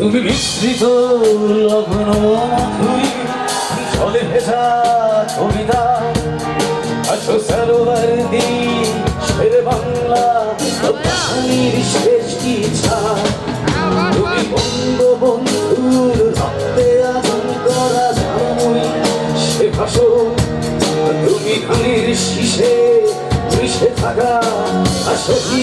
তুমি মিশ্রিত লগ্ন তুমি চলে ভেজা কবিতা, আছো সরোবর দিন শের বাংলা তুমি শেষ কি তুমি বঙ্গবন্ধুর রক্তে আগুন করা সে ভাসো। তুমি ধানের শীষে সে থাকা, আসো কি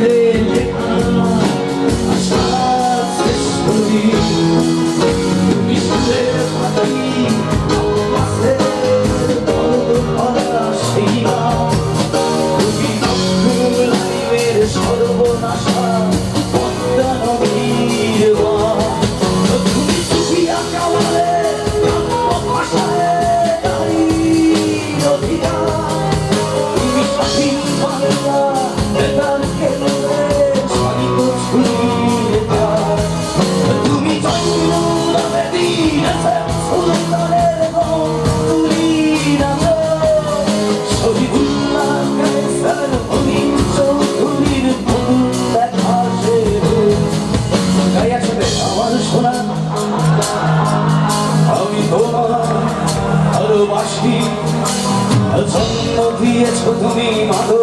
Hey ভালোবাসি জন্ম দিয়েছ তুমি মাধব।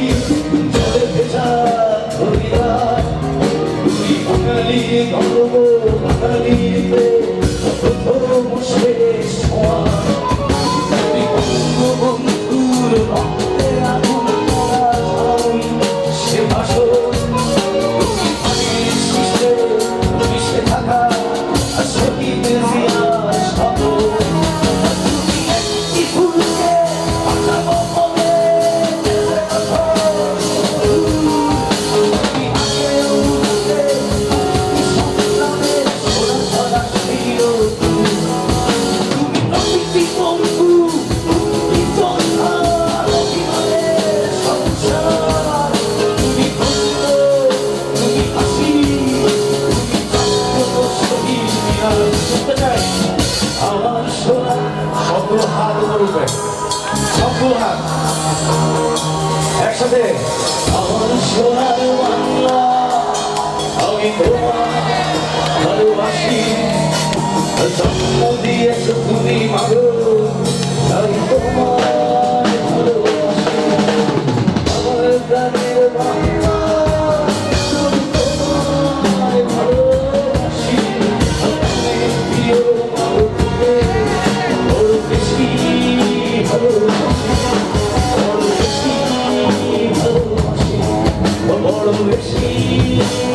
you. রূপে। সবগুলো হাত একসাথে। আমার সোনার বাংলা আমি তোমার ভালোবাসি। জন্ম দিয়েছ তুমি মাগো। Summer cheese.